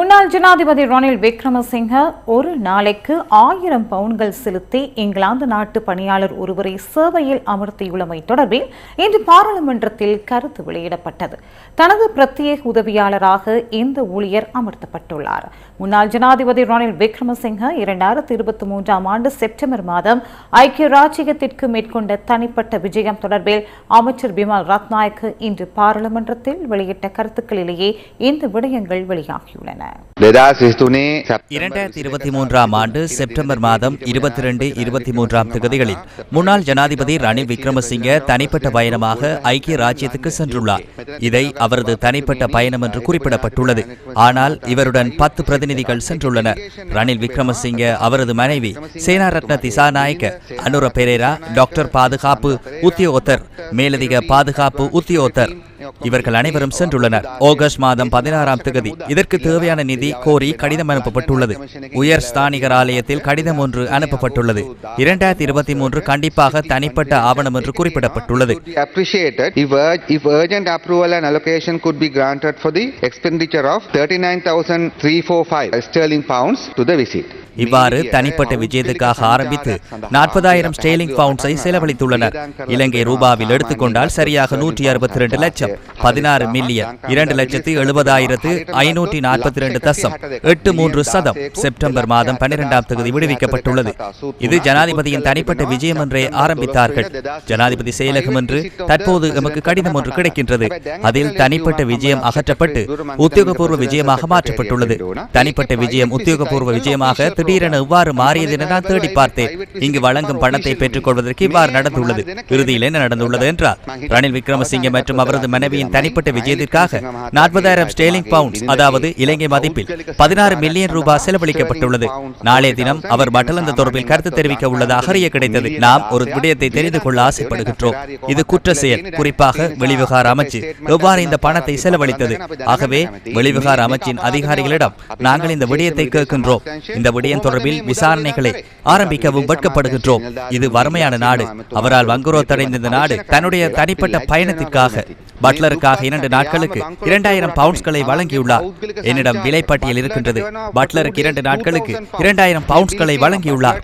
முன்னாள் ஜனாதிபதி ரணில் விக்ரமசிங்க ஒரு நாளைக்கு ஆயிரம் பவுன்கள் செலுத்தி இங்கிலாந்து நாட்டு பணியாளர் ஒருவரை சேவையில் அமர்த்தியுள்ளமை தொடர்பில் இன்று பாராளுமன்றத்தில் கருத்து வெளியிடப்பட்டது. தனது பிரத்யேக உதவியாளராக இந்த ஊழியர் அமர்த்தப்பட்டுள்ளார். முன்னாள் ஜனாதிபதி ரணில் விக்ரமசிங்க இரண்டாயிரத்தி இருபத்தி மூன்றாம் ஆண்டு செப்டம்பர் மாதம் ஐக்கிய ராஜ்யத்திற்கு மேற்கொண்ட தனிப்பட்ட விஜயம் தொடர்பில் அமைச்சர் பிமல் ரத்நாயக்கு இன்று பாராளுமன்றத்தில் வெளியிட்ட கருத்துக்களிலேயே இந்த விடயங்கள் வெளியாகியுள்ளன. இரண்டாயிரத்தி இருபத்தி மூன்றாம் ஆண்டு செப்டம்பர் மாதம் இருபத்தி ரெண்டு இருபத்தி மூன்றாம் தேதிகளில் முன்னாள் ஜனாதிபதி ரணில் விக்ரமசிங்க தனிப்பட்ட பயணமாக ஐக்கிய ராஜ்யத்துக்கு சென்றுள்ளார். இதை அவரது தனிப்பட்ட பயணம் என்று குறிப்பிடப்பட்டுள்ளது. ஆனால் இவருடன் பத்து பிரதிநிதிகள் சென்றுள்ளனர். ரணில் விக்ரமசிங்க அவரது மனைவி சேனாரத்ன திசாநாயக்க அனுர பெரேரா டாக்டர் பாதுகாப்பு உத்தியோகத்தர் மேலதிக பாதுகாப்பு உத்தியோகத்தர் இவர்கள் அனைவரும் சென்றுள்ளனர். ஆகஸ்ட் மாதம் பதினாறாம் தேதி இதற்கு தேவையான தேவையான நிதி கோரி கடிதம் அனுப்பப்பட்டுள்ளது உயர் ஸ்தானிகர் ஆலயத்தில் கடிதம் ஒன்று அனுப்பப்பட்டுள்ளது இரண்டாயிரத்தி இருபத்தி மூன்று கண்டிப்பாக தனிப்பட்ட ஆவணம் என்று குறிப்பிடப்பட்டுள்ளது If urgent approval and allocation could be granted for the expenditure of 39,345 sterling pounds to the visit. இவ்வாறு தனிப்பட்ட விஜயத்துக்காக ஆரம்பித்து நாற்பதாயிரம் ஸ்டேலிங் பவுண்ட்ஸை செலவழித்துள்ளனர். இலங்கை ரூபாவில் எடுத்துக்கொண்டால் சரியாக நூற்றி அறுபத்தி ரெண்டு லட்சம். பதினாறு மில்லியன் இரண்டு லட்சத்து எழுபதாயிரத்து ஐநூற்றி நாற்பத்தி ரெண்டு தசம். எட்டு மூன்று சதம். செப்டம்பர் மாதம் பன்னிரெண்டாம் தேதி விடுவிக்கப்பட்டுள்ளது. இது ஜனாதிபதியின் தனிப்பட்ட விஜயம் என்றே ஆரம்பித்தார்கள். ஜனாதிபதி செயலகம் என்று தற்போது எமக்கு கடிதம் ஒன்று கிடைக்கின்றது. அதில் தனிப்பட்ட விஜயம் அகற்றப்பட்டு உத்தியோகபூர்வ விஜயமாக மாற்றப்பட்டுள்ளது. தனிப்பட்ட விஜயம் உத்தியோகபூர்வ விஜயமாக திடீரென இவ்வாறு மாறியது என நான் தேடி பார்த்தேன். இங்கு வழங்கும் பணத்தை பெற்றுக் கொள்வதற்கு இவ்வாறு நடந்துள்ளது. இறுதியில் என்ன நடந்துள்ளது என்றால் ரணில் விக்ரமசிங்க மற்றும் அவரது மனைவியின் தனிப்பட்ட விஜயத்திற்காக நாற்பதாயிரம் ஸ்டேலிங் பவுண்ட்ஸ் அதாவது இலங்கை மதிப்பில் பதினாறு மில்லியன் ரூபாய் செலவழிக்கப்பட்டுள்ளது. நாளைய தினம் அவர் மட்டலந்த தொடர்பில் கருத்து தெரிவிக்க உள்ளதாக அறிய கிடைத்தது. நாம் ஒரு விடயத்தை தெரிந்து கொள்ள ஆசைப்படுகின்றோம். இது குற்ற செயல். குறிப்பாக வெளிவிவகார அமைச்சு எவ்வாறு இந்த பணத்தை செலவழித்தது? ஆகவே வெளிவிவகார அமைச்சின் அதிகாரிகளிடம் நாங்கள் இந்த விடயத்தை கேட்கின்றோம் இந்த விடயம் விடயம் தொடர்பில் விசாரணைகளை ஆரம்பிக்கவும் வெட்கப்படுகின்றோம். இது வறுமையான நாடு. அவரால் வங்குரோத்தடைந்த இந்த நாடு தன்னுடைய தனிப்பட்ட பயணத்திற்காக பட்லருக்காக இரண்டு நாட்களுக்கு இரண்டாயிரம் பவுண்ட்ஸ்களை வழங்கியுள்ளார். என்னிடம் விலைப்பட்டியல் இருக்கின்றது. பட்லருக்கு இரண்டு நாட்களுக்கு இரண்டாயிரம் பவுண்ட்ஸ்களை வழங்கியுள்ளார்.